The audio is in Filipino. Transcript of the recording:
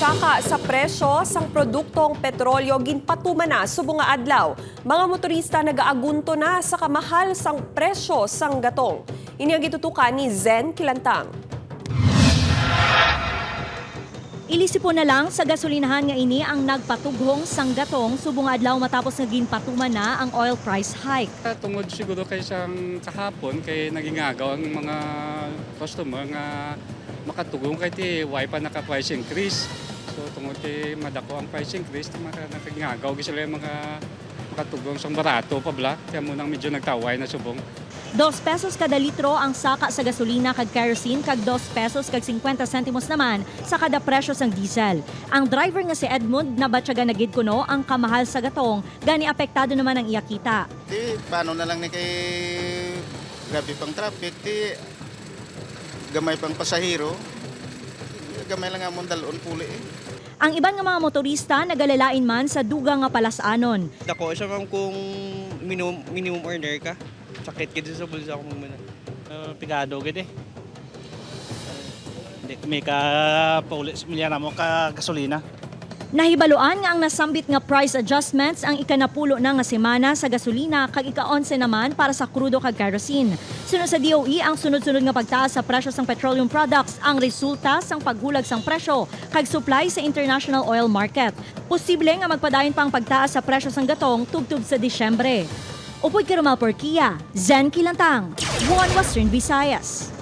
Saka sa presyo sang produktong petrolyo ginpatuma na subong nga adlaw. Mga motorista nagaagunto na sa kamahal sang presyo sang gatong. Ini ang gitutukan ni Zen Kilantang. Ilisipon na lang sa gasolinahan nga ini ang nagpatughong sang gatong subong adlaw matapos nga ginpatuman na ang oil price hike. Tungod siguro kay siyang kahapon kay naging agaw ang mga customer nga makatugong kay ti why pa naka price increase. So tungod kay madako ang price increase nakagagaw gi sila yung mga makatugong sang barato pa bla. Kaya mo nang medyo nagtaway na subong. 2 pesos kada litro ang saka sa gasolina kag kerosene kag 2 pesos kag 50 sentimos naman sa kada presyo sang diesel. Ang driver nga si Edmund na batyaga na gid kuno ang kamahal sa gatong gani apektado naman ang iya kita. Di, paano na lang ni kay grabe pang traffic, di gamay pang pasahero. Gamay lang amon dalon puli eh. Ang iban nga mga motorista nagalalain man sa dugang nga palasanon. Dako siya ma'am kung minimum, minimum earner ka. Sakit ka sa bulsa ko muna. uh, pigado gid eh. Hindi may ka paulit milyana mo ka gasolina. Nahibaloan nga ang nasambit nga price adjustments ang ikanapulo na nga semana sa gasolina kag ika-11 naman para sa krudo kag kerosene. Sunod sa DOE ang sunod-sunod nga pagtaas sa presyo sang petroleum products ang resulta sang paghulag sang presyo kag supply sa international oil market. Posible nga magpadayon pang pagtaas sa presyo sang gatong tubtub sa Disyembre. Upod Karumal Porkia, Zen Kilantang, One Western Visayas.